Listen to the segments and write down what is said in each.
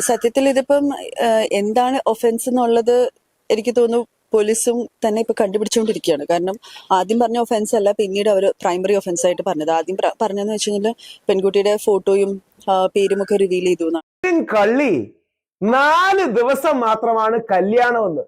സത്യത്തിൽ ഇതിപ്പം എന്താണ് ഒഫൻസ് എന്നുള്ളത് എനിക്ക് തോന്നുന്നു പോലീസും തന്നെ ഇപ്പൊ കണ്ടുപിടിച്ചുകൊണ്ടിരിക്കുകയാണ്. കാരണം ആദ്യം പറഞ്ഞ ഒഫൻസ് അല്ല പിന്നീട് അവർ പ്രൈമറി ഒഫൻസ് ആയിട്ട് പറഞ്ഞത്. ആദ്യം പറഞ്ഞതെന്ന് വെച്ച് കഴിഞ്ഞാൽ പെൺകുട്ടിയുടെ ഫോട്ടോയും പേരും ഒക്കെ റിവീൽ ചെയ്തു കള്ളി നാല് ദിവസം മാത്രമാണ് കല്യാണമെന്ന്.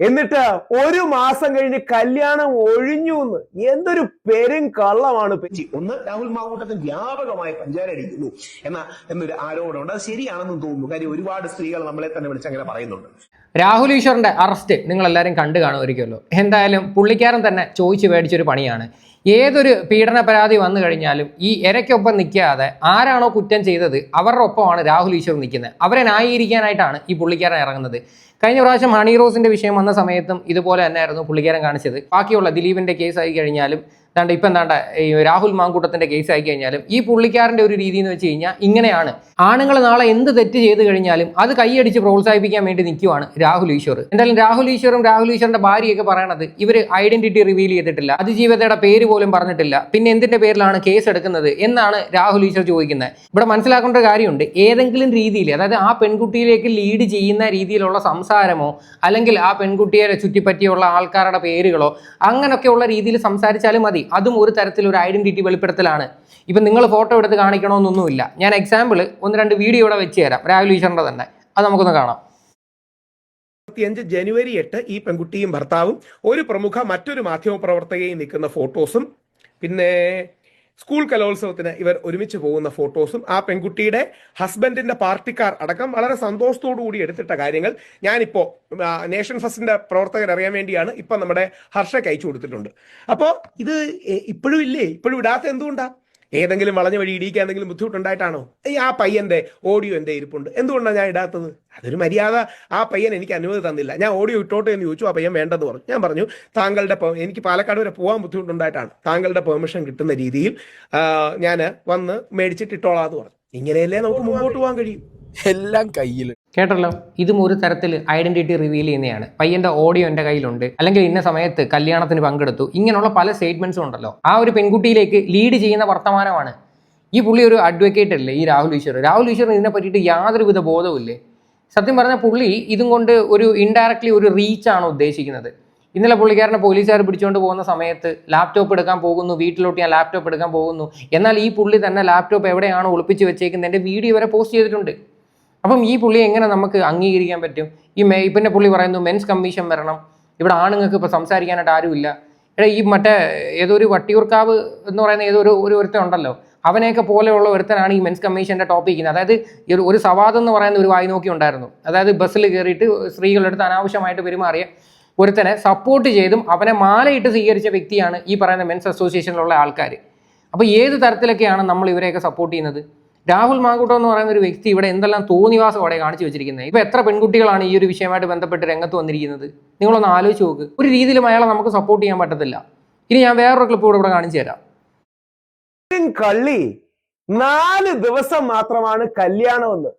എന്നിട്ട് ഒരു മാസം കഴിഞ്ഞ് കല്യാണം ഒഴിഞ്ഞു എന്ന് എന്തൊരു പെരും കള്ളമാണ്. പറ്റി ഒന്ന് രാഹുൽ മാവൂട്ടത്തിന് വ്യാപകമായി പഞ്ചാര അടിക്കുന്നു എന്ന എന്നൊരു ആരോപണമുണ്ട് അത് ശരിയാണെന്ന് തോന്നുന്നു. കാര്യം ഒരുപാട് സ്ത്രീകൾ നമ്മളെ തന്നെ വിളിച്ച് അങ്ങനെ പറയുന്നുണ്ട്. രാഹുൽ ഈശ്വറിന്റെ അറസ്റ്റ് നിങ്ങൾ എല്ലാവരും കണ്ടു കാണുമായിരിക്കുമല്ലോ. എന്തായാലും പുള്ളിക്കാരൻ തന്നെ ചോദിച്ചു മേടിച്ചൊരു പണിയാണ്. ഏതൊരു പീഡന പരാതി വന്നു കഴിഞ്ഞാലും ഈ ഇരയ്ക്കൊപ്പം നിൽക്കാതെ ആരാണോ കുറ്റം ചെയ്തത് അവരുടെ ഒപ്പമാണ് രാഹുൽ ഈശ്വർ നിൽക്കുന്നത്. അവരെ ന്യായീകരിക്കാനായിട്ടാണ് ഈ പുള്ളിക്കാരൻ ഇറങ്ങുന്നത്. കഴിഞ്ഞ പ്രാവശ്യം ഹണി റോസിന്റെ വിഷയം വന്ന സമയത്തും ഇതുപോലെ തന്നെയായിരുന്നു പുള്ളിക്കാരൻ കാണിച്ചത്. ബാക്കിയുള്ള ദിലീപിന്റെ കേസ് ആയി കഴിഞ്ഞാലും ദാണ്ട ഇപ്പം എന്താണ്ട ഈ രാഹുൽ മാങ്കൂട്ടത്തിന്റെ കേസ് ആയി കഴിഞ്ഞാലും ഈ പുള്ളിക്കാരന്റെ ഒരു രീതി എന്ന് വെച്ച് കഴിഞ്ഞാൽ ഇങ്ങനെയാണ്. ആണുങ്ങൾ നാളെ എന്ത് തെറ്റ് ചെയ്ത് കഴിഞ്ഞാലും അത് കൈയടിച്ച് പ്രോത്സാഹിപ്പിക്കാൻ വേണ്ടി നിൽക്കുവാണ് രാഹുൽ ഈശ്വർ. എന്തായാലും രാഹുൽ ഈശ്വറും രാഹുൽ ഈശ്വറിന്റെ ഭാര്യയൊക്കെ പറയണത് ഇവർ ഐഡന്റിറ്റി റിവീൽ ചെയ്തിട്ടില്ല. അതിജീവിതയുടെ പേര് പോലും പറഞ്ഞിട്ടില്ല. പിന്നെ എന്തിന്റെ പേരിലാണ് കേസ് എടുക്കുന്നത് എന്നാണ് രാഹുൽ ഈശ്വർ ചോദിക്കുന്നത്. ഇവിടെ മനസ്സിലാക്കേണ്ട ഒരു കാര്യമുണ്ട്. ഏതെങ്കിലും രീതിയിൽ അതായത് ആ പെൺകുട്ടിയിലേക്ക് ലീഡ് ചെയ്യുന്ന രീതിയിലുള്ള സംസാരമോ അല്ലെങ്കിൽ ആ പെൺകുട്ടിയെ ചുറ്റിപ്പറ്റിയുള്ള ആൾക്കാരുടെ പേരുകളോ അങ്ങനെയൊക്കെയുള്ള രീതിയിൽ സംസാരിച്ചാലും മതി. അതും ഒരു തരത്തിൽ ഒരു ഐഡന്റിറ്റി വെളിപ്പെടുത്തലാണ്. ഇപ്പം നിങ്ങൾ ഫോട്ടോ എടുത്ത് കാണിക്കണമെന്നൊന്നുമില്ല. ഞാൻ എക്സാമ്പിൾ ഒന്ന് രണ്ട് വീഡിയോ ഇവിടെ വെച്ച് തരാം. രാഹുൽ ഈശ്വരന്റെ തന്നെ. അത് നമുക്കൊന്ന് കാണാം. ഇരുപത്തിയഞ്ച് ജനുവരി എട്ട് ഈ പെൺകുട്ടിയും ഭർത്താവും ഒരു പ്രമുഖ മറ്റൊരു മാധ്യമ പ്രവർത്തകയും നിൽക്കുന്ന ഫോട്ടോസും പിന്നെ സ്കൂൾ കലോത്സവത്തിന് ഇവർ ഒരുമിച്ച് പോകുന്ന ഫോട്ടോസും ആ പെൺകുട്ടിയുടെ ഹസ്ബൻഡിന്റെ പാർട്ടിക്കാർ അടക്കം വളരെ സന്തോഷത്തോടു കൂടി എടുത്തിട്ട കാര്യങ്ങൾ ഞാനിപ്പോ നേഷൻ ഫസ്റ്റിന്റെ പ്രവർത്തകർ അറിയാൻ വേണ്ടിയാണ് ഇപ്പൊ നമ്മുടെ ഹർഷയ്ക്ക് അയച്ചു കൊടുത്തിട്ടുണ്ട്. അപ്പോ ഇത് ഇപ്പോഴും ഇല്ലേ? ഇപ്പോഴും ഇടാത്ത എന്തുകൊണ്ടാ? ഏതെങ്കിലും വളഞ്ഞ വഴി ഇടിക്കാൻ എന്തെങ്കിലും ബുദ്ധിമുട്ടുണ്ടായിട്ടാണോ? ഈ ആ പയ്യന്റെ ഓഡിയോ എന്റെ ഇരിപ്പുണ്ട്? എന്തുകൊണ്ടാണ് ഞാൻ ഇടാത്തത്? അതൊരു മര്യാദ. ആ പയ്യൻ എനിക്ക് അനുമതി തന്നില്ല. ഞാൻ ഓഡിയോ ഇട്ടോട്ടെ എന്ന് ചോദിച്ചു ആ പയ്യൻ വേണ്ടെന്ന് പറഞ്ഞു. ഞാൻ പറഞ്ഞു താങ്കളുടെ എനിക്ക് പാലക്കാട് വരെ പോകാൻ ബുദ്ധിമുട്ടുണ്ടായിട്ടാണ്. താങ്കളുടെ പെർമിഷൻ കിട്ടുന്ന രീതിയിൽ ഞാൻ വന്ന് മേടിച്ചിട്ട് ഇട്ടോളാന്ന് പറഞ്ഞു. ഇങ്ങനെയല്ലേ നമുക്ക് മുമ്പോട്ട് പോകാൻ കഴിയും? എല്ലാം കയ്യിൽ കേട്ടല്ലോ? ഇതും ഒരു തരത്തിൽ ഐഡന്റിറ്റി റിവീൽ ചെയ്യുന്നതാണ്. പയ്യന്റെ ഓഡിയോ എന്റെ കയ്യിലുണ്ട്. അല്ലെങ്കിൽ ഇന്ന സമയത്ത് കല്യാണത്തിന് പങ്കെടുത്തു. ഇങ്ങനെയുള്ള പല സ്റ്റേറ്റ്മെന്റ്സും ഉണ്ടല്ലോ. ആ ഒരു പെൺകുട്ടിയിലേക്ക് ലീഡ് ചെയ്യുന്ന വർത്തമാനമാണ്. ഈ പുള്ളി ഒരു അഡ്വക്കേറ്റ് അല്ലേ? ഈ രാഹുൽ ഈശ്വർ. രാഹുൽ ഈശ്വർ ഇതിനെ പറ്റിയിട്ട് യാതൊരുവിധ ബോധവും ഇല്ലേ? സത്യം പറഞ്ഞാൽ പുള്ളി ഇതും കൊണ്ട് ഒരു ഇൻഡയറക്ട്ലി ഒരു റീച്ചാണ് ഉദ്ദേശിക്കുന്നത്. ഇന്നലെ പുള്ളിക്കാരനെ പോലീസുകാർ പിടിച്ചുകൊണ്ട് പോകുന്ന സമയത്ത് ലാപ്ടോപ്പ് എടുക്കാൻ പോകുന്നു. വീട്ടിലോട്ട് ഞാൻ ലാപ്ടോപ്പ് എടുക്കാൻ പോകുന്നു. എന്നാൽ ഈ പുള്ളി തന്നെ ലാപ്ടോപ്പ് എവിടെയാണ് ഒളിപ്പിച്ച് വെച്ചേക്കുന്നതിന്റെ വീഡിയോ വരെ പോസ്റ്റ് ചെയ്തിട്ടുണ്ട്. അപ്പം ഈ പുള്ളി എങ്ങനെ നമുക്ക് അംഗീകരിക്കാൻ പറ്റും? ഈ മെ പിന്നെ പുള്ളി പറയുന്നു മെൻസ് കമ്മീഷൻ വരണം. ഇവിടെ ആണുങ്ങൾക്ക് ഇപ്പോൾ സംസാരിക്കാനായിട്ട് ആരുമില്ല. എടാ ഈ മറ്റേ ഏതോ ഒരു വട്ടിയൂർക്കാവ് എന്ന് പറയുന്ന ഏതോ ഒരു ഒരു ഒരുത്തൻ ഉണ്ടല്ലോ. അവനെയൊക്കെ പോലെയുള്ള ഒരുത്തനാണ് ഈ മെൻസ് കമ്മീഷന്റെ ടോപ്പിക് അതായത് ഒരു ഒരു സവാദം എന്ന് പറയുന്ന ഒരു വായി നോക്കി ഉണ്ടായിരുന്നു. അതായത് ബസ്സിൽ കയറിയിട്ട് സ്ത്രീകളെടുത്ത് അനാവശ്യമായിട്ട് പെരുമാറിയ ഒരുത്തനെ സപ്പോർട്ട് ചെയ്തും അവനെ മാലയിട്ട് സ്വീകരിച്ച വ്യക്തിയാണ് ഈ പറയുന്ന മെൻസ് അസോസിയേഷനിലുള്ള ആൾക്കാർ അപ്പോൾ ഏത് തരത്തിലൊക്കെയാണ് നമ്മൾ ഇവരെയൊക്കെ സപ്പോർട്ട് ചെയ്യുന്നത്? രാഹുൽ മാങ്കൂട്ടം എന്ന് പറയുന്ന ഒരു വ്യക്തി ഇവിടെ എന്തെല്ലാം തോന്നിവാസം അവിടെ കാണിച്ചു വെച്ചിരിക്കുന്നത്? ഇപ്പൊ എത്ര പെൺകുട്ടികളാണ് ഈ ഒരു വിഷയമായിട്ട് ബന്ധപ്പെട്ട് രംഗത്ത് വന്നിരിക്കുന്നത്? നിങ്ങളൊന്ന് ആലോചിച്ച് നോക്ക്. ഒരു രീതിയിലും അയാളെ നമുക്ക് സപ്പോർട്ട് ചെയ്യാൻ പറ്റത്തില്ല. ഇനി ഞാൻ വേറൊരു ക്ലിപ്പ് കൂടെ ഇവിടെ കാണിച്ചു തരാം. കള്ളി നാല് ദിവസം മാത്രമാണ് കല്യാണമെന്ന്.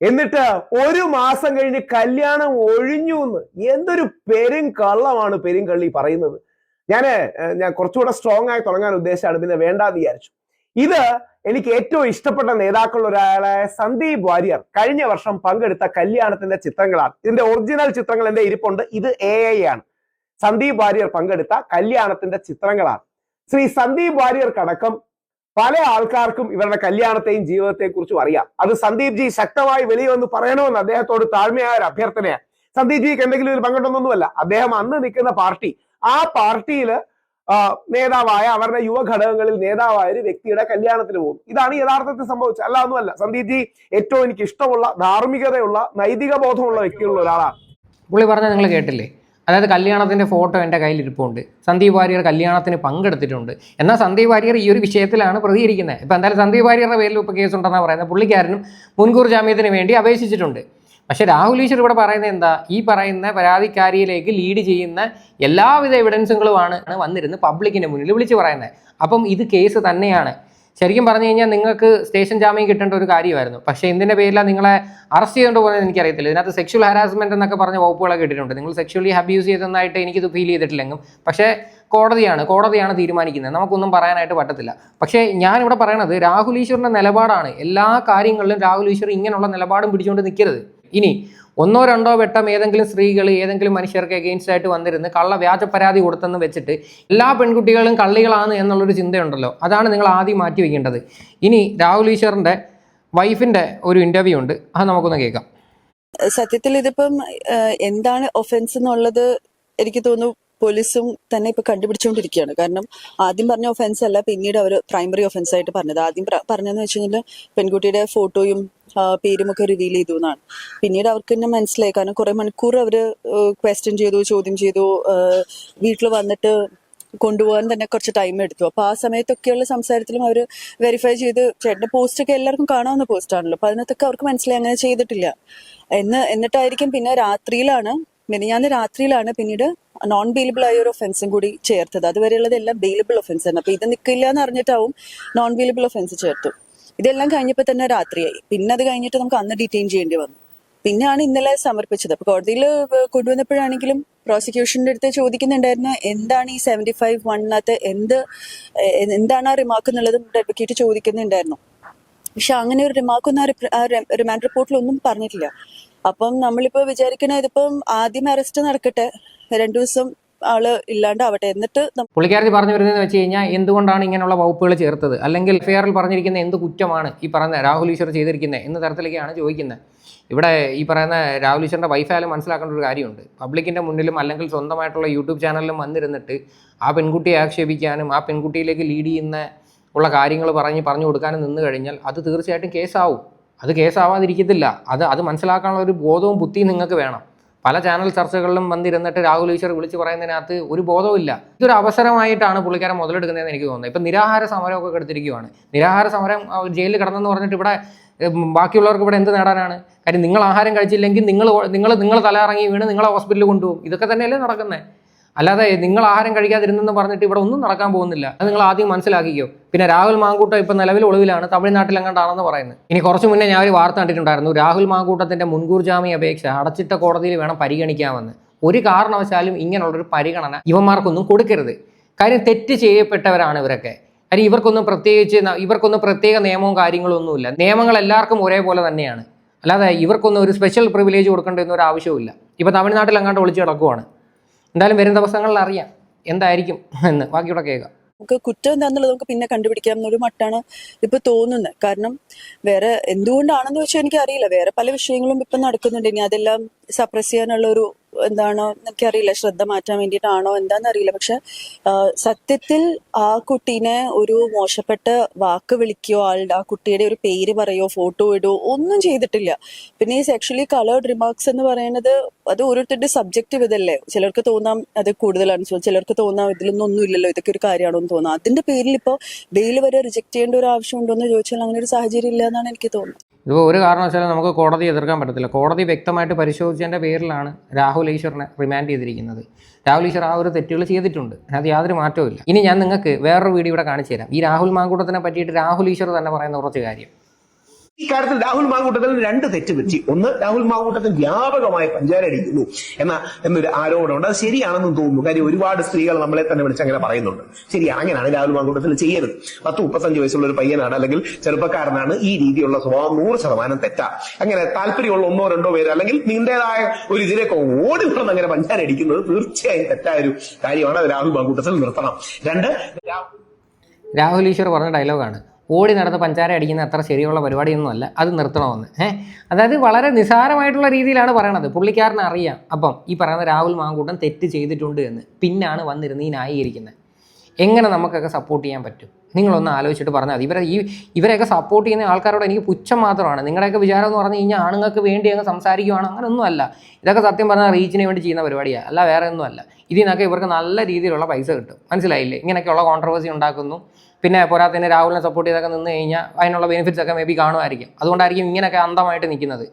എന്നിട്ട് ഒരു മാസം കഴിഞ്ഞ് കല്യാണം ഒഴിഞ്ഞു എന്ന്. എന്തൊരു പെരും കള്ളമാണ് പെരും കള്ളി പറയുന്നത്. ഞാൻ ഞാൻ കുറച്ചുകൂടെ സ്ട്രോങ് ആയി തുടങ്ങാൻ ഉദ്ദേശമാണ് പിന്നെ വേണ്ടാന്ന് വിചാരിച്ചു. ഇത് എനിക്ക് ഏറ്റവും ഇഷ്ടപ്പെട്ട നേതാക്കളിൽ ഒരാളായ സന്ദീപ് വാര്യർ കഴിഞ്ഞ വർഷം പങ്കെടുത്ത കല്യാണത്തിന്റെ ചിത്രങ്ങളാണ്. ഇതിന്റെ ഒറിജിനൽ ചിത്രങ്ങൾ എന്റെ ഇരിപ്പുണ്ട്. ഇത് എ ഐ ആണ്. സന്ദീപ് വാര്യർ പങ്കെടുത്ത കല്യാണത്തിന്റെ ചിത്രങ്ങളാണ്. ശ്രീ സന്ദീപ് വാര്യർക്കടക്കം പല ആൾക്കാർക്കും ഇവരുടെ കല്യാണത്തെയും ജീവിതത്തെയും കുറിച്ചും അറിയാം. അത് സന്ദീപ് ജി ശക്തമായി വെളിയിൽ പറയണമെന്ന് അദ്ദേഹത്തോട് താഴ്മയായ ഒരു അഭ്യർത്ഥനയാണ്. സന്ദീപ് ജിക്ക് എന്തെങ്കിലും ഒരു പങ്കിട്ടൊന്നുമല്ല അദ്ദേഹം അന്ന് നിൽക്കുന്ന പാർട്ടി ആ പാർട്ടിയിൽ ആ, നേതാവായ അവരുടെ യുവഘടകങ്ങളിൽ നേതാവായ ഒരു വ്യക്തിയുടെ കല്യാണത്തിന് പോകും ഇതാണ് യഥാർത്ഥത്തിൽ സംഭവിച്ചത്. അല്ല ഒന്നുമല്ല. സന്ദീപ് ജി ഏറ്റവും എനിക്ക് ഇഷ്ടമുള്ള ധാർമ്മികതയുള്ള നൈതിക ബോധമുള്ള വ്യക്തിയുള്ള ഒരാളാണ്. പുള്ളി പറഞ്ഞത് നിങ്ങൾ കേട്ടില്ലേ? അതായത് കല്യാണത്തിന്റെ ഫോട്ടോ എന്റെ കയ്യിൽ ഇരിപ്പുണ്ട് സന്ദീപ് വാര്യർ കല്യാണത്തിന് പങ്കെടുത്തിട്ടുണ്ട്. എന്നാൽ സന്ദീപ് വാര്യർ ഈ ഒരു വിഷയത്തിലാണ് പ്രതികരിക്കുന്നത്. ഇപ്പം എന്തായാലും സന്ദീപ് വാര്യറുടെ പേരിൽ ഇപ്പോൾ കേസുണ്ടെന്നാണ് പറയുന്നത്. പുള്ളിക്കാരനും മുൻകൂർ ജാമ്യത്തിന് വേണ്ടി അപേക്ഷിച്ചിട്ടുണ്ട്. പക്ഷേ രാഹുൽ ഈശ്വർ ഇവിടെ പറയുന്നത് എന്താ? ഈ പറയുന്ന പരാതിക്കാരിയിലേക്ക് ലീഡ് ചെയ്യുന്ന എല്ലാവിധ എവിഡൻസുകളുമാണ് വന്നിരുന്ന് പബ്ലിക്കിന്റെ മുന്നിൽ വിളിച്ചു പറയുന്നത്. അപ്പം ഇത് കേസ് തന്നെയാണ്. ശരിക്കും പറഞ്ഞു കഴിഞ്ഞാൽ നിങ്ങൾക്ക് സ്റ്റേഷൻ ജാമ്യം കിട്ടേണ്ട ഒരു കാര്യമായിരുന്നു. പക്ഷേ ഇതിന്റെ പേരിലാണ് നിങ്ങളെ അറസ്റ്റ് ചെയ്തുകൊണ്ട് പോകുന്നത് എനിക്കറിയത്തില്ല. ഇതിനകത്ത് സെക്ഷൽ ഹാരാസ്മെന്റ് എന്നൊക്കെ പറഞ്ഞ വകുപ്പുകളൊക്കെ ഇട്ടിട്ടുണ്ട്. നിങ്ങൾ സെക്ഷലി അബ്യൂസ് ചെയ്തതായിട്ട് എനിക്കിത് ഫീൽ ചെയ്തിട്ടില്ലെങ്കിലും. പക്ഷേ കോടതിയാണ് കോടതിയാണ് തീരുമാനിക്കുന്നത്. നമുക്കൊന്നും പറയാനായിട്ട് പറ്റത്തില്ല. പക്ഷേ ഞാനിവിടെ പറയണത് രാഹുൽ ഈശ്വറിന്റെ നിലപാടാണ്. എല്ലാ കാര്യങ്ങളിലും രാഹുൽ ഈശ്വർ ഇങ്ങനെയുള്ള നിലപാടും പിടിച്ചുകൊണ്ട് നിൽക്കരുത് ഇനി ഒന്നോ രണ്ടോ വെട്ടം ഏതെങ്കിലും സ്ത്രീകൾ ഏതെങ്കിലും മനുഷ്യർക്ക് എഗെയിൻസ്റ്റ് ആയിട്ട് വന്നിരുന്ന് കള്ള വ്യാജ പരാതി കൊടുത്തെന്ന് വെച്ചിട്ട് എല്ലാ പെൺകുട്ടികളും കള്ളികളാണ് എന്നുള്ളൊരു ചിന്തയുണ്ടല്ലോ. അതാണ് നിങ്ങൾ ആദ്യം മാറ്റി വയ്ക്കേണ്ടത് ഇനി രാഹുൽ ഈശ്വറിന്റെ വൈഫിന്റെ ഒരു ഇന്റർവ്യൂ ഉണ്ട്. അത് നമുക്കൊന്ന് കേൾക്കാം. സത്യത്തിൽ ഇതിപ്പം എന്താണ് ഒഫൻസ് എന്നുള്ളത് എനിക്ക് തോന്നുന്നു പോലീസും തന്നെ ഇപ്പൊ കണ്ടുപിടിച്ചുകൊണ്ടിരിക്കുകയാണ്. കാരണം ആദ്യം പറഞ്ഞ ഒഫൻസ് അല്ല പിന്നീട് അവർ പ്രൈമറി ഒഫൻസ് ആയിട്ട് പറഞ്ഞത്. ആദ്യം പറഞ്ഞതെന്ന് വെച്ച് പെൺകുട്ടിയുടെ ഫോട്ടോയും പേരും റിവീൽ ചെയ്തു എന്നാണ്. പിന്നീട് അവർക്ക് തന്നെ മനസ്സിലായി. കാരണം കുറെ മണിക്കൂർ അവർ ക്വസ്റ്റ്യൻ ചെയ്തു ചോദ്യം ചെയ്തു വീട്ടിൽ വന്നിട്ട് കൊണ്ടുപോകാൻ തന്നെ കുറച്ച് ടൈം എടുത്തു. അപ്പൊ ആ സമയത്തൊക്കെയുള്ള സംസാരത്തിലും അവർ വെരിഫൈ ചെയ്ത് പോസ്റ്റ് ഒക്കെ എല്ലാവർക്കും കാണാവുന്ന പോസ്റ്റ് ആണല്ലോ. അപ്പൊ അതിനകത്തൊക്കെ അവർക്ക് മനസ്സിലായി. അങ്ങനെ ചെയ്തിട്ടില്ല. എന്ന് എന്നിട്ടായിരിക്കും പിന്നെ രാത്രിയിലാണ് മിനിഞ്ഞാന്ന് രാത്രിയിലാണ് പിന്നീട് നോൺ ബെയിലബിൾ ആയ ഒരു ഒഫൻസും കൂടി ചേർത്തത്. അതുവരെയുള്ളത് എല്ലാം ബെയിലബിൾ ഒഫൻസ് ആണ്. അപ്പൊ ഇത് നിൽക്കില്ല എന്ന് അറിഞ്ഞിട്ടാവും നോൺ ബെയിലബിൾ ഒഫൻസ് ചേർത്തു ഇതെല്ലാം കഴിഞ്ഞപ്പോൾ തന്നെ രാത്രിയായി. പിന്നെ അത് കഴിഞ്ഞിട്ട് നമുക്ക് അന്ന് ഡിറ്റെയിൻ ചെയ്യേണ്ടി വന്നു. പിന്നെയാണ് ഇന്നലെ സമർപ്പിച്ചത്. അപ്പൊ കോടതിയിൽ കൊണ്ടുവന്നപ്പോഴാണെങ്കിലും പ്രോസിക്യൂഷന്റെ അടുത്ത് ചോദിക്കുന്നുണ്ടായിരുന്നു എന്താണ് ഈ സെവന്റി ഫൈവ് വണ്ണിനകത്ത് എന്ത് എന്താണ് ആ റിമാർക്ക് എന്നുള്ളത് അഡ്വക്കേറ്റ് ചോദിക്കുന്നുണ്ടായിരുന്നു. പക്ഷെ അങ്ങനെ ഒരു റിമാർക്കൊന്നും ആ റിമാൻഡ് റിപ്പോർട്ടിൽ ഒന്നും പറഞ്ഞിട്ടില്ല. അപ്പം നമ്മളിപ്പോ വിചാരിക്കണ ഇതിപ്പം ആദ്യം അറസ്റ്റ് നടക്കട്ടെ രണ്ടു ദിവസം ആൾ ഇല്ലാണ്ട് ഇല്ലാണ്ടാവട്ടെ. എന്നിട്ട് പുള്ളിക്കാരി പറഞ്ഞു വരുന്നതെന്ന് വെച്ച് കഴിഞ്ഞാൽ എന്തുകൊണ്ടാണ് ഇങ്ങനെയുള്ള വകുപ്പുകൾ ചേർത്തത്? അല്ലെങ്കിൽ ഫെയറിൽ പറഞ്ഞിരിക്കുന്ന എന്ത് കുറ്റമാണ് ഈ പറയുന്ന രാഹുൽ ഈശ്വർ ചെയ്തിരിക്കുന്നത് എന്ന തരത്തിലേക്കാണ് ചോദിക്കുന്നത്. ഇവിടെ ഈ പറയുന്ന രാഹുൽ ഈശ്വറിന്റെ വൈഫായാലും മനസ്സിലാക്കേണ്ട ഒരു കാര്യമുണ്ട്. പബ്ലിക്കിന്റെ മുന്നിലും അല്ലെങ്കിൽ സ്വന്തമായിട്ടുള്ള യൂട്യൂബ് ചാനലിലും വന്നിരുന്നിട്ട് ആ പെൺകുട്ടിയെ ആക്ഷേപിക്കാനും ആ പെൺകുട്ടിയിലേക്ക് ലീഡ് ചെയ്യുന്ന ഉള്ള കാര്യങ്ങൾ പറഞ്ഞ് പറഞ്ഞു കൊടുക്കാനും നിന്ന് കഴിഞ്ഞാൽ അത് തീർച്ചയായിട്ടും കേസാവും. അത് കേസാവാതിരിക്കത്തില്ല. അത് അത് മനസ്സിലാക്കാനുള്ള ഒരു ബോധവും ബുദ്ധിയും നിങ്ങൾക്ക് വേണം. പല ചാനൽ ചർച്ചകളിലും വന്നിരുന്നിട്ട് രാഹുൽ ഈശ്വർ വിളിച്ച് പറയുന്നതിനകത്ത് ഒരു ബോധവുമില്ല. ഇതൊരു അവസരമായിട്ടാണ് പുള്ളിക്കാരൻ മുതലെടുക്കുന്നതെന്ന് എനിക്ക് തോന്നുന്നത്. ഇപ്പം നിരാഹാര സമരമൊക്കെ എടുത്തിരിക്കുകയാണ് നിരാഹാര സമരം ജയിലിൽ കിടന്നെന്ന് പറഞ്ഞിട്ട് ഇവിടെ ബാക്കിയുള്ളവർക്ക് ഇവിടെ എന്ത് നേടാനാണ്? കാര്യം നിങ്ങൾ ആഹാരം കഴിച്ചില്ലെങ്കിൽ നിങ്ങൾ നിങ്ങൾ നിങ്ങൾ തലയിറങ്ങി വീണ് നിങ്ങളെ ഹോസ്പിറ്റലിൽ കൊണ്ടുപോകും. ഇതൊക്കെ തന്നെയല്ലേ നടക്കുന്നത് അല്ലാതെ നിങ്ങൾ ആഹാരം കഴിക്കാതിരുന്നെന്ന് പറഞ്ഞിട്ട് ഇവിടെ ഒന്നും നടക്കാൻ പോകുന്നില്ല. അത് നിങ്ങൾ ആദ്യം മനസ്സിലാക്കിക്കോ. പിന്നെ രാഹുൽ മാങ്കൂട്ടം ഇപ്പം നിലവിൽ ഒളിവിലാണ് തമിഴ്നാട്ടിൽ എങ്ങാണ്ടാണെന്ന് പറയുന്നത്. ഇനി കുറച്ച് മുന്നേ ഞാൻ ഒരു വാർത്ത കണ്ടിട്ടുണ്ടായിരുന്നു. രാഹുൽ മാങ്കൂട്ടത്തിന്റെ മുൻകൂർ ജാമ്യ അപേക്ഷ അടച്ചിട്ട കോടതിയിൽ വേണം പരിഗണിക്കാമെന്ന്. ഒരു കാരണവശാലും ഇങ്ങനെയുള്ളൊരു പരിഗണന ഇവന്മാർക്കൊന്നും കൊടുക്കരുത്. കാര്യം തെറ്റ് ചെയ്യപ്പെട്ടവരാണ് ഇവരൊക്കെ. കാര്യം ഇവർക്കൊന്നും പ്രത്യേകിച്ച് ഇവർക്കൊന്നും പ്രത്യേക നിയമവും കാര്യങ്ങളും ഒന്നുമില്ല. നിയമങ്ങൾ എല്ലാവർക്കും ഒരേപോലെ തന്നെയാണ്. അല്ലാതെ ഇവർക്കൊന്നും ഒരു സ്പെഷ്യൽ പ്രിവിലേജ് കൊടുക്കേണ്ട ഒരു ആവശ്യവുമില്ല ഇപ്പൊ തമിഴ്നാട്ടിൽ അങ്ങാണ്ട് ഒളിച്ചു കിടക്കുവാണ്. എന്തായാലും വരും ദിവസങ്ങളിൽ അറിയാം എന്തായിരിക്കും എന്ന്. ബാക്കിയുള്ള കേൾക്കാം. നമുക്ക് കുറ്റം എന്താണെന്നുള്ളത് നമുക്ക് പിന്നെ കണ്ടുപിടിക്കാം എന്നൊരു മട്ടാണ് ഇപ്പൊ തോന്നുന്നത് കാരണം വേറെ എന്തുകൊണ്ടാണെന്ന് വെച്ചാൽ എനിക്ക് അറിയില്ല വേറെ പല വിഷയങ്ങളും ഇപ്പൊ നടക്കുന്നുണ്ട്. ഇനി അതെല്ലാം സപ്രസ് ചെയ്യാനുള്ള ഒരു എന്താണോ എനിക്കറിയില്ല ശ്രദ്ധ മാറ്റാൻ വേണ്ടിയിട്ടാണോ എന്താണെന്നറിയില്ല പക്ഷെ സത്യത്തിൽ ആ കുട്ടീനെ ഒരു മോശപ്പെട്ട വാക്ക് വിളിക്കുകയോ ആളുടെ ആ കുട്ടിയുടെ ഒരു പേര് പറയോ ഫോട്ടോ ഇടോ ഒന്നും ചെയ്തിട്ടില്ല. പിന്നെ ഈ സെക്ഷലി കളേർഡ് റിമാർക്സ് എന്ന് പറയുന്നത് അത് ഓരോരുത്തരുടെ സബ്ജക്റ്റീവ് ഇതല്ലേ. ചിലർക്ക് തോന്നാം അത് കൂടുതലാണ്. ചിലർക്ക് തോന്നാം ഇതിലൊന്നും ഒന്നും ഇല്ലല്ലോ ഇതൊക്കെ ഒരു കാര്യമാണോ എന്ന് തോന്നാം. അതിന്റെ പേരിൽ ഇപ്പോൾ ബെയിൽ വരെ റിജക്ട് ചെയ്യേണ്ട ഒരു ആവശ്യം ഉണ്ടോ എന്ന് ചോദിച്ചാൽ അങ്ങനെ ഒരു സാഹചര്യം ഇല്ല എന്നാണ് എനിക്ക് തോന്നുന്നത്. ഇതിപ്പോൾ ഒരു കാരണവശാലും നമുക്ക് കോടതി എതിർക്കാൻ പറ്റത്തില്ല. കോടതി വ്യക്തമായിട്ട് പരിശോധിച്ചതിന്റെ പേരിലാണ് രാഹുൽ ഈശ്വറിനെ റിമാൻഡ് ചെയ്തിരിക്കുന്നത്. രാഹുൽ ഈശ്വർ ആ ഒരു തെറ്റുകൾ ചെയ്തിട്ടുണ്ട്. അതിനകത്ത് യാതൊരു മാറ്റവും ഇനി ഞാൻ നിങ്ങൾക്ക് വേറൊരു വീഡിയോ ഇവിടെ കാണിച്ചു തരാം ഈ രാഹുൽ മാങ്കൂട്ടത്തിനെ പറ്റിയിട്ട് രാഹുൽ ഈശ്വർ തന്നെ പറയുന്ന കുറച്ച് കാര്യം. ഇക്കാര്യത്തിൽ രാഹുൽ മാങ്കൂട്ടത്തിൽ രണ്ട് തെറ്റ് പറ്റി. ഒന്ന് രാഹുൽ മാങ്കൂട്ടത്തിൽ വ്യാപകമായി പഞ്ചാര അടിക്കുന്നു എന്ന എന്നൊരു ആരോപണമുണ്ട്. അത് ശരിയാണെന്ന് തോന്നുന്നു. കാര്യം ഒരുപാട് സ്ത്രീകൾ നമ്മളെ തന്നെ വിളിച്ച് അങ്ങനെ പറയുന്നുണ്ട്. ശരിയാണ് അങ്ങനെയാണ് രാഹുൽ മാങ്കൂട്ടത്തിൽ ചെയ്യരുത്. പത്ത് മുപ്പത്തഞ്ച് വയസ്സുള്ള ഒരു പയ്യനാണ് അല്ലെങ്കിൽ ചെറുപ്പക്കാരനാണ് ഈ രീതിയുള്ള സ്വഭാവം നൂറ് ശതമാനം തെറ്റാ. അങ്ങനെ താല്പര്യമുള്ള ഒന്നോ രണ്ടോ പേര് അല്ലെങ്കിൽ നിന്റേതായ ഒരു ഇതിലേക്ക് ഓടി വിടുന്ന അങ്ങനെ പഞ്ചാര അടിക്കുന്നത് തീർച്ചയായും തെറ്റായ ഒരു കാര്യമാണ്. രാഹുൽ മാങ്കൂട്ടത്തിൽ നിർത്തണം. രണ്ട് രാഹുൽ ഈശ്വർ പറഞ്ഞ ഡയലോഗാണ് ഓടി നടന്ന് പഞ്ചാര അടിക്കുന്ന അത്ര ശരിയുള്ള പരിപാടിയൊന്നും അല്ല. അത് നിർത്തണമെന്ന്. ഏഹ് അതായത് വളരെ നിസാരമായിട്ടുള്ള രീതിയിലാണ് പറയണത്. പുള്ളിക്കാരന് അറിയാം. അപ്പം ഈ പറയുന്ന രാഹുൽ മാങ്കൂട്ടം തെറ്റ് ചെയ്തിട്ടുണ്ട് എന്ന്. പിന്നാണ് വന്നിരുന്ന് ഈ ന്യായീകരിക്കുന്നത്. എങ്ങനെ നമുക്കൊക്കെ സപ്പോർട്ട് ചെയ്യാൻ പറ്റും? നിങ്ങളൊന്ന് ആലോചിച്ചിട്ട് പറഞ്ഞാൽ മതി. ഇവരെ ഈ ഇവരെയൊക്കെ സപ്പോർട്ട് ചെയ്യുന്ന ആൾക്കാരോട് എനിക്ക് പുച്ഛം മാത്രമാണ്. നിങ്ങളുടെയൊക്കെ വിചാരം എന്ന് പറഞ്ഞു കഴിഞ്ഞാൽ ആണുങ്ങൾക്ക് വേണ്ടി അങ്ങ് സംസാരിക്കുവാണ്. അങ്ങനെയൊന്നും അല്ല. ഇതൊക്കെ സത്യം പറഞ്ഞാൽ റീച്ചിന് വേണ്ടി ചെയ്യുന്ന പരിപാടിയാണ് അല്ല വേറെ ഒന്നും അല്ല. ഇതിൽ ഇവർക്ക് നല്ല രീതിയിലുള്ള പൈസ കിട്ടും. മനസ്സിലായില്ലേ? ഇങ്ങനെയൊക്കെയുള്ള കോൺട്രവേഴ്സി ഉണ്ടാക്കുന്നു. പിന്നെ പോരാത്തതിന് രാഹുലിനെ സപ്പോർട്ട് ചെയ്തൊക്കെ നിന്ന് കഴിഞ്ഞാൽ അതിനുള്ള ബെനിഫിറ്റ്സ് ഒക്കെ മേ ബി കാണുമായിരിക്കും. അതുകൊണ്ടായിരിക്കും ഇങ്ങനെയൊക്കെ അന്ധമായിട്ട് നിൽക്കുന്നത്.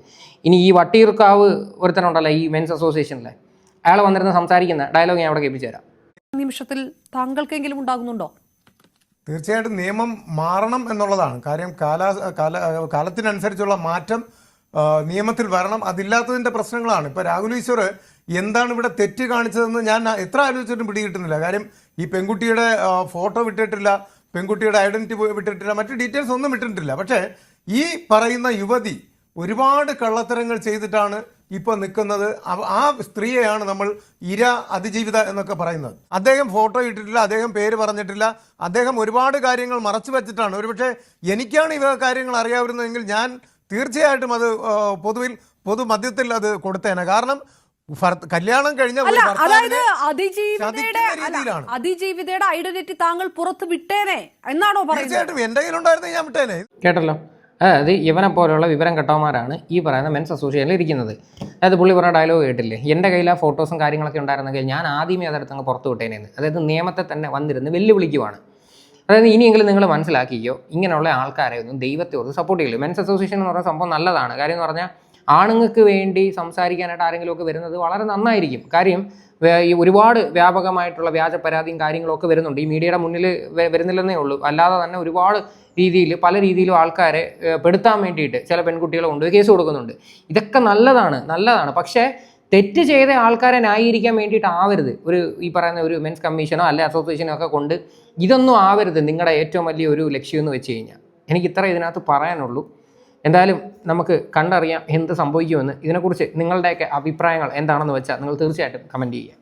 ഇനി ഈ വട്ടിയൂർക്കാവ് ഒരുത്തനുണ്ടല്ലോ ഈ മെൻസ് അസോസിയേഷനിലെ അയാൾ വന്നിരുന്ന് സംസാരിക്കുന്ന ഡയലോഗ് ഞാൻ അവിടെ കേൾപ്പിച്ചു തരാം. നിമിഷത്തിൽ താങ്കൾക്കെങ്കിലും ഉണ്ടാകുന്നുണ്ടോ? തീർച്ചയായിട്ടും നിയമം മാറണം എന്നുള്ളതാണ്. കാര്യം കാല കാല കാലത്തിനനുസരിച്ചുള്ള മാറ്റം നിയമത്തിൽ വരണം അതില്ലാത്തതിന്റെ പ്രശ്നങ്ങളാണ്. ഇപ്പോൾ രാഹുൽ ഈശ്വർ എന്താണ് ഇവിടെ തെറ്റ് കാണിച്ചതെന്ന് ഞാൻ എത്ര ആലോചിച്ചിട്ടും പിടികിട്ടുന്നില്ല. കാര്യം ഈ പെൺകുട്ടിയുടെ ഫോട്ടോ വിട്ടിട്ടില്ല പെൺകുട്ടിയുടെ ഐഡന്റിറ്റി വിട്ടിട്ടില്ല മറ്റു ഡീറ്റെയിൽസ് ഒന്നും വിട്ടിട്ടില്ല പക്ഷേ ഈ പറയുന്ന യുവതി ഒരുപാട് കള്ളത്തരങ്ങൾ ചെയ്തിട്ടാണ് ഇപ്പോൾ നിൽക്കുന്നത്. ആ സ്ത്രീയെയാണ് നമ്മൾ ഇര അതിജീവിത എന്നൊക്കെ പറയുന്നത്. അദ്ദേഹം ഫോട്ടോ ഇട്ടിട്ടില്ല അദ്ദേഹം പേര് പറഞ്ഞിട്ടില്ല അദ്ദേഹം ഒരുപാട് കാര്യങ്ങൾ മറച്ചു വെച്ചിട്ടാണ്. ഒരുപക്ഷെ എനിക്കാണ് ഇവ കാര്യങ്ങൾ അറിയാവുന്നതെങ്കിൽ ഞാൻ തീർച്ചയായിട്ടും അത് പൊതുവിൽ പൊതുമധ്യത്തിൽ അത് കൊടുത്തേനെ. കാരണം കല്യാണം കഴിഞ്ഞ അതായത് അതിജീവിതയുടെ അതിജീവിതയുടെ ഐഡന്റിറ്റി താങ്കൾ പുറത്ത് വിട്ടേനെ എന്നാണോ പറയുന്നത്? എന്റെ കയ്യിലുണ്ടായിരുന്നെങ്കിൽ ഞാൻ വിട്ടേനെ. കേട്ടല്ലോ. അതായത് ഇവനെ പോലെയുള്ള വിവരം കെട്ടവന്മാരാണ് ഈ പറയുന്ന മെൻസ് അസോസിയേഷനിൽ ഇരിക്കുന്നത്. അതായത് പുള്ളി പറഞ്ഞ ഡയലോഗ് കേട്ടില്ലേ? എന്റെ കയ്യിൽ ആ ഫോട്ടോസും കാര്യങ്ങളൊക്കെ ഉണ്ടായിരുന്നെങ്കിൽ ഞാൻ ആദ്യമേ അതെടുത്ത് അങ്ങ് പുറത്ത് വിട്ടേനെന്ന്. അതായത് നിയമത്തെ തന്നെ വന്നിരുന്ന് വെല്ലുവിളിക്കുവാണ്. അതായത് ഇനിയെങ്കിലും നിങ്ങൾ മനസ്സിലാക്കിയോ ഇങ്ങനെയുള്ള ആൾക്കാരെ ഒന്നും ദൈവത്തെ ഓർത്ത് സപ്പോർട്ട് ചെയ്യില്ല. മെൻസ് അസോസിയേഷൻ എന്ന് പറയുന്ന സംഭവം നല്ലതാണ്. കാര്യം എന്ന് പറഞ്ഞാൽ ആണുങ്ങൾക്ക് വേണ്ടി സംസാരിക്കാനായിട്ട് ആരെങ്കിലുമൊക്കെ വരുന്നത് വളരെ നന്നായിരിക്കും. കാര്യം ഈ ഒരുപാട് വ്യാപകമായിട്ടുള്ള വ്യാജ പരാതിയും കാര്യങ്ങളൊക്കെ വരുന്നുണ്ട്. ഈ മീഡിയയുടെ മുന്നിൽ വരുന്നില്ലെന്നേ ഉള്ളൂ. അല്ലാതെ തന്നെ ഒരുപാട് രീതിയിൽ പല രീതിയിലും ആൾക്കാരെ പെടുത്താൻ വേണ്ടിയിട്ട് ചില പെൺകുട്ടികളെ കൊണ്ടുപോയി കേസ് കൊടുക്കുന്നുണ്ട്. ഇതൊക്കെ നല്ലതാണ് നല്ലതാണ്. പക്ഷേ തെറ്റ് ചെയ്ത ആൾക്കാരെ ന്യായീകരിക്കാൻ വേണ്ടിയിട്ട് ആവരുത്. ഒരു ഈ പറയുന്ന ഒരു മെൻസ് കമ്മീഷനോ അല്ലെ അസോസിയേഷനോ ഒക്കെ കൊണ്ട് ഇതൊന്നും ആവരുത് നിങ്ങളുടെ ഏറ്റവും വലിയ ഒരു ലക്ഷ്യം എന്ന് വെച്ച് കഴിഞ്ഞാൽ. എനിക്ക് ഇത്ര ഇതിനകത്ത് പറയാനുള്ളൂ. എന്തായാലും നമുക്ക് കണ്ടറിയാം എന്ത് സംഭവിക്കുമെന്ന്. ഇതിനെക്കുറിച്ച് നിങ്ങളുടെയൊക്കെ അഭിപ്രായങ്ങൾ എന്താണെന്ന് വെച്ചാൽ നിങ്ങൾ തീർച്ചയായിട്ടും കമന്റ് ചെയ്യുക.